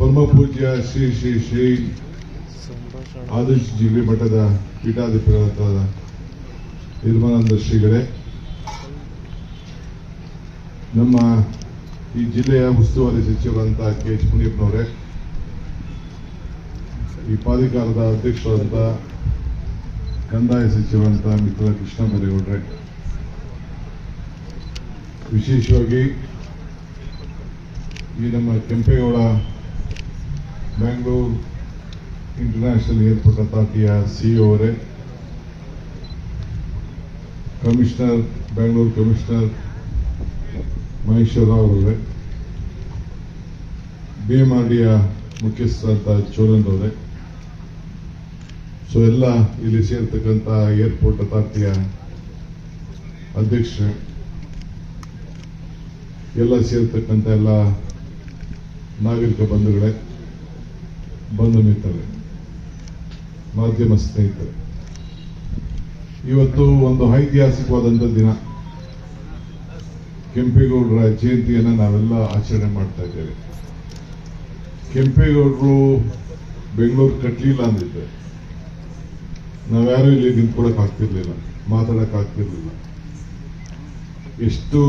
ಪರಮ ಪೂಜ್ಯ ಶ್ರೀ ಶ್ರೀ ಶ್ರೀ ಆದರ್ಶ ಜಿಲ್ಲೆ ಮಠದ ಪೀಠಾಧಿಪತಿಗಳಾದ ನಿರ್ಮಲಾನಂದ ಶ್ರೀಗಳೇ. ನಮ್ಮ ಈ ಜಿಲ್ಲೆಯ ಉಸ್ತುವಾರಿ ಸಚಿವರಂತ ಕೆ ಎಚ್ ಮುನಿಯಪ್ಪನವರೇ, ಈ ಪ್ರಾಧಿಕಾರದ ಅಧ್ಯಕ್ಷರಂತ ಕಂದಾಯ ಸಚಿವರಂತ ಮಿತ್ರ ಕೃಷ್ಣ ಬೈರೇಗೌಡ್ರೆ ವಿಶೇಷವಾಗಿ ಈ ನಮ್ಮ ಕೆಂಪೇಗೌಡ ಬ್ಯಾಂಗ್ಳೂರ್ ಇಂಟರ್ನ್ಯಾಷನಲ್ ಏರ್ಪೋರ್ಟ್ ಅಥಾರಿಟಿಯ ಸಿಇಒ ಅವರೇ ಕಮಿಷನರ್ ಬ್ಯಾಂಗ್ಳೂರ್ ಕಮಿಷನರ್ ಮಹೇಶ್ವರ ಅವರೇ ಬಿ ಎಂ ಆರ್ ಡಿಯ ಮುಖ್ಯಸ್ಥರಾದ ಚೋರನ್ ಅವರೇ ಸೊ ಎಲ್ಲ ಇಲ್ಲಿ ಸೇರ್ತಕ್ಕಂಥ ಏರ್ಪೋರ್ಟ್ ಅಥಾರಿಟಿಯ ಅಧ್ಯಕ್ಷ ಎಲ್ಲ ಸೇರ್ತಕ್ಕಂಥ ಎಲ್ಲ ನಾಗರಿಕ ಬಂಧುಗಳೇ ಬಂಧು ಮಿತ್ರರೇ ಮಾಧ್ಯಮ ಸ್ನೇಹಿತರೆ. ಇವತ್ತು ಒಂದು ಐತಿಹಾಸಿಕವಾದಂಥ ದಿನ. ಕೆಂಪೇಗೌಡರ ಜಯಂತಿಯನ್ನು ನಾವೆಲ್ಲ ಆಚರಣೆ ಮಾಡ್ತಾ ಇದ್ದೇವೆ. ಕೆಂಪೇಗೌಡರು ಬೆಂಗಳೂರು ಕಟ್ಟಲಿಲ್ಲ ಅಂದಿದ್ದೆ ನಾವ್ಯಾರು ಇಲ್ಲಿ ನಿಂತ್ಕೊಳಕ್ ಆಗ್ತಿರ್ಲಿಲ್ಲ, ಮಾತಾಡಕ್ ಆಗ್ತಿರ್ಲಿಲ್ಲ. ಎಷ್ಟು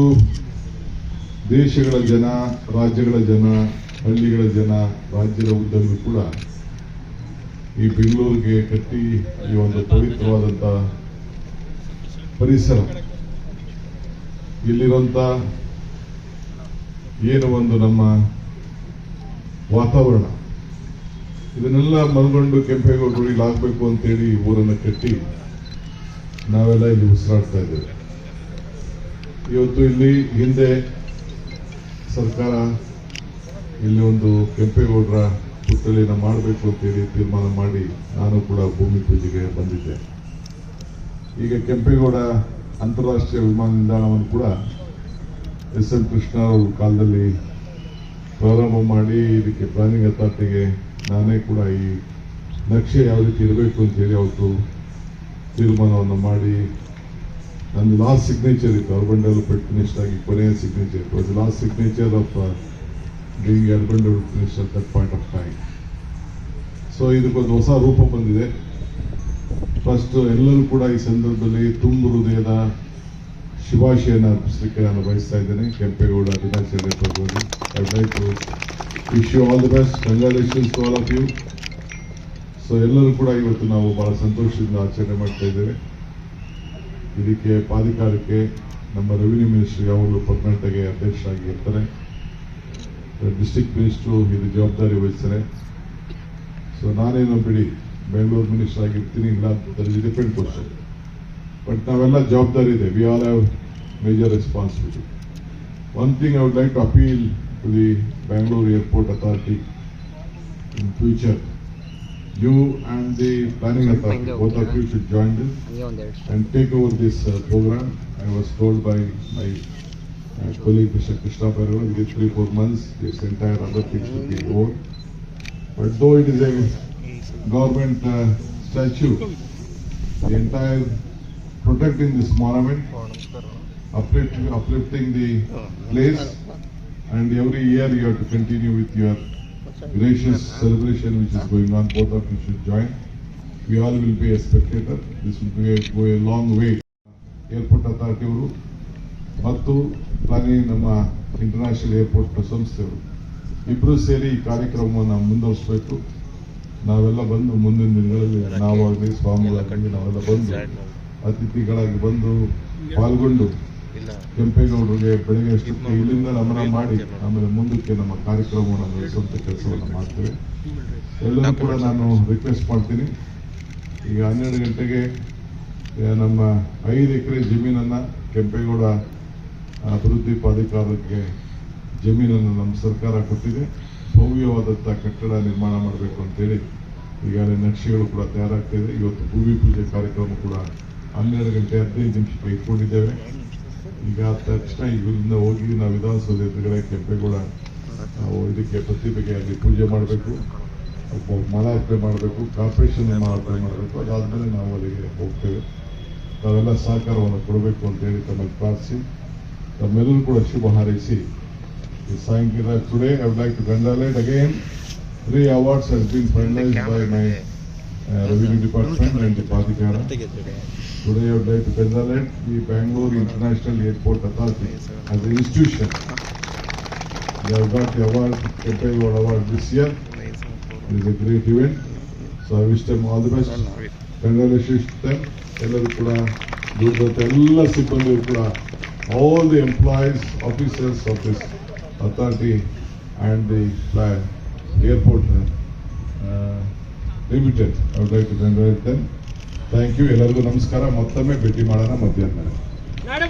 ದೇಶಗಳ ಜನ, ರಾಜ್ಯಗಳ ಜನ ಹಳ್ಳಿಗಳ ಜನ, ರಾಜ್ಯದ ಉದ್ದಕ್ಕೂ ಕೂಡ ಈ ಬೆಂಗಳೂರಿಗೆ ಕಟ್ಟಿ ಈ ಒಂದು ಪವಿತ್ರವಾದಂಥ ಪರಿಸರ. ಇಲ್ಲಿರುವಂತ ಏನು ಒಂದು ನಮ್ಮ ವಾತಾವರಣ. ಇದನ್ನೆಲ್ಲ ಮನಗೊಂಡು ಕೆಂಪೇಗೌಡರು ಆಗ್ಬೇಕು ಅಂತೇಳಿ ಊರನ್ನು ಕಟ್ಟಿ ನಾವೆಲ್ಲ ಇಲ್ಲಿ ಉಸಿರಾಡ್ತಾ ಇದ್ದೇವೆ. ಇವತ್ತು ಇಲ್ಲಿ ಹಿಂದೆ ಸರ್ಕಾರ ಇಲ್ಲಿ ಒಂದು ಕೆಂಪೇಗೌಡರ ಪುತ್ತಳಿನ ಮಾಡಬೇಕು ಅಂತೇಳಿ ತೀರ್ಮಾನ ಮಾಡಿ ನಾನು ಕೂಡ ಭೂಮಿ ಪೂಜೆಗೆ ಬಂದಿದ್ದೆ. ಈಗ ಕೆಂಪೇಗೌಡ ಅಂತಾರಾಷ್ಟ್ರೀಯ ವಿಮಾನ ನಿಲ್ದಾಣವನ್ನು ಕೂಡ ಎಸ್ ಎಂ ಕೃಷ್ಣ ಅವರ ಕಾಲದಲ್ಲಿ ಪ್ರಾರಂಭ ಮಾಡಿ ಇದಕ್ಕೆ ಪ್ಲಾನಿಂಗ್ ಅಥಾರಿಟಿಗೆ ನಾನೇ ಕೂಡ ಈ ನಕ್ಷೆ ಯಾವ ರೀತಿ ಇರಬೇಕು ಅಂತೇಳಿ ಅವತ್ತು ತೀರ್ಮಾನವನ್ನು ಮಾಡಿ. ನಂದು ಲಾಸ್ಟ್ ಸಿಗ್ನೇಚರ್ ಇತ್ತು. ಅರ್ಬನ್ ಡೆವಲಪ್ಮೆಂಟ್ ಮಿನಿಸ್ಟರ್ ಆಗಿ ಕೊನೆಯ ಸಿಗ್ನೇಚರ್ ಇತ್ತು. Last signature of being urban development minister that point of time so ಇದಕ್ಕೊಂದು ಹೊಸ ರೂಪ ಬಂದಿದೆ. ಫಸ್ಟ್ ಎಲ್ಲರೂ ಕೂಡ ಈ ಸಂದರ್ಭದಲ್ಲಿ ತುಂಬ ಹೃದಯದ ಶುಭಾಶಯನ ಅರ್ಪಿಸಲಿಕ್ಕೆ ನಾನು ಬಯಸ್ತಾ ಇದ್ದೇನೆ. ಕೆಂಪೇಗೌಡ, ದಿನಾಚರಣೆ ಪರ್ವದಲ್ಲಿ I like to wish you all the best congratulations to of you so ಎಲ್ಲರೂ ಕೂಡ ಇವತ್ತು ನಾವು ಬಹಳ ಸಂತೋಷದಿಂದ ಆಚರಣೆ ಮಾಡ್ತಾ ಇದ್ದೇವೆ. ಇದಕ್ಕೆ ಪ್ರಾಧಿಕಾರಕ್ಕೆ ನಮ್ಮ ರೆವಿನ್ಯೂ ಮಿನಿಸ್ಟರ್ ಯಾವಾಗಲೂ ಪರ್ಮನೆಂಟ್ ಆಗಿ ಅಧ್ಯಕ್ಷರಾಗಿ ಇರ್ತಾರೆ. ಡಿಸ್ಟ್ರಿಕ್ಟ್ ಮಿನಿಸ್ಟ್ರು ಇದು ಜವಾಬ್ದಾರಿ ವಹಿಸ್ತಾರೆ. ಸೊ ನಾನೇನೋ ಬಿಡಿ. ಬೆಂಗಳೂರು ಮಿನಿಸ್ಟರ್ ಆಗಿರ್ತೀನಿ ಇಲ್ಲ there is different question but ನಾವೆಲ್ಲ ಜವಾಬ್ದಾರಿ ಇದೆ. We all have major responsibility one thing I would like to appeal to the Bangalore airport authority in future you and the planning authority both of you should join this ಹಂಗೆ ಒಂದೆರಡು and take over this uh, program. I was colleague Mr. Krishna Parva, within three, four months, this entire other things will be over. But though it is a government uh, statue, the entire protecting this monument, uplifting, uplifting the place, and every year you have to continue with your gracious celebration which is going on, both of you should join. We all will be a spectator. This will be a, go a long way. Airport authority ಅವರು ಮತ್ತು planning ನಮ್ಮ international airport ಸಂಸ್ಥೆಗಳು ಇಬ್ಬರು ಸೇರಿ ಈ ಕಾರ್ಯಕ್ರಮವನ್ನು ಮುಂದುವರಿಸಬೇಕು. ನಾವೆಲ್ಲ ಬಂದು ಮುಂದಿನ ದಿನಗಳಲ್ಲಿ ನಾವಾಗಲಿ ಸ್ವಾಮಿಗಳಾಗಲಿ ನಾವೆಲ್ಲ ಬಂದು ಅತಿಥಿಗಳಾಗಿ ಬಂದು ಪಾಲ್ಗೊಂಡು ಕೆಂಪೇಗೌಡರಿಗೆ ಬೆಳಗ್ಗೆ ಅಷ್ಟೊತ್ತಿಗೆ ಇಲ್ಲಿಂದ ನಮನ ಮಾಡಿ ಆಮೇಲೆ ಮುಂದಕ್ಕೆ ನಮ್ಮ ಕಾರ್ಯಕ್ರಮವನ್ನು ನಡೆಸುವಂತ ಕೆಲಸವನ್ನು ಮಾಡ್ತೇವೆ. ಎಲ್ಲರೂ ಕೂಡ ನಾನು ರಿಕ್ವೆಸ್ಟ್ ಮಾಡ್ತೀನಿ. ಈಗ ಹನ್ನೆರಡು ಗಂಟೆಗೆ ನಮ್ಮ ಐದು ಎಕರೆ ಜಮೀನನ್ನು ಕೆಂಪೇಗೌಡ ಅಭಿವೃದ್ಧಿ ಪ್ರಾಧಿಕಾರಕ್ಕೆ ಜಮೀನನ್ನು ನಮ್ಮ ಸರ್ಕಾರ ಕೊಟ್ಟಿದೆ. ಭವ್ಯವಾದಂಥ ಕಟ್ಟಡ ನಿರ್ಮಾಣ ಮಾಡಬೇಕು ಅಂತೇಳಿ ಈಗಾಗಲೇ ನಕ್ಷೆಗಳು ಕೂಡ ತಯಾರಾಗ್ತಿದೆ. ಇವತ್ತು ಭೂಮಿ ಪೂಜೆ ಕಾರ್ಯಕ್ರಮ ಕೂಡ ಹನ್ನೆರಡು ಗಂಟೆ ಹದಿನೈದು ನಿಮಿಷಕ್ಕೆ ಇಟ್ಕೊಂಡಿದ್ದೇವೆ. ಈಗ ತಕ್ಷಣ ಇಲ್ಲಿಂದ ಹೋಗಿ ನಾವು ವಿಧಾನಸೌಧ ಎದುರುಗಡೆ ಕೆಂಪೇಗೌಡ ಇದಕ್ಕೆ ಪ್ರತಿಭೆಗೆ ಅಲ್ಲಿ ಪೂಜೆ ಮಾಡಬೇಕು. ಮಾಲಾರ್ಪಣೆ ಮಾಡಬೇಕು, ಕಾರ್ಪೊರೇಷನ್ ಮಾಲಾರ್ಪಣೆ ಮಾಡಬೇಕು. ಅದಾದಮೇಲೆ ನಾವು ಅಲ್ಲಿಗೆ ಹೋಗ್ತೇವೆ. ತಾವೆಲ್ಲ ಸಹಕಾರವನ್ನು ಕೊಡಬೇಕು ಅಂತ ಹೇಳಿ ತಮ್ಮಲ್ಲಿ ಪ್ರಾರ್ಥಿಸಿ. ತಮ್ಮೆಲ್ಲರೂ ಕೂಡ ಶುಭ ಹಾರೈಸಿ ಸಾಯಂಕಾಲ today I would like to congratulate again has been finalized by my uh, revenue department and the Padikara. Today I would like to congratulate the Bangalore International Airport Authority as an institution. They have got the award, Kepai Award award this year. It is a great event. So I wish them all the best. Congratulations to them. ಎಲ್ಲರೂ ಕೂಡ ಎಲ್ಲ ಸಿಬ್ಬಂದಿಗಳು ಕೂಡ all the employees officers of this authority and the airport limited I would like to congrat them thank you ಎಲ್ಲರಿಗೂ ನಮಸ್ಕಾರ. ಮತ್ತೊಮ್ಮೆ ಭೇಟಿ ಮಾಡೋಣ ಮಧ್ಯಾಹ್ನ.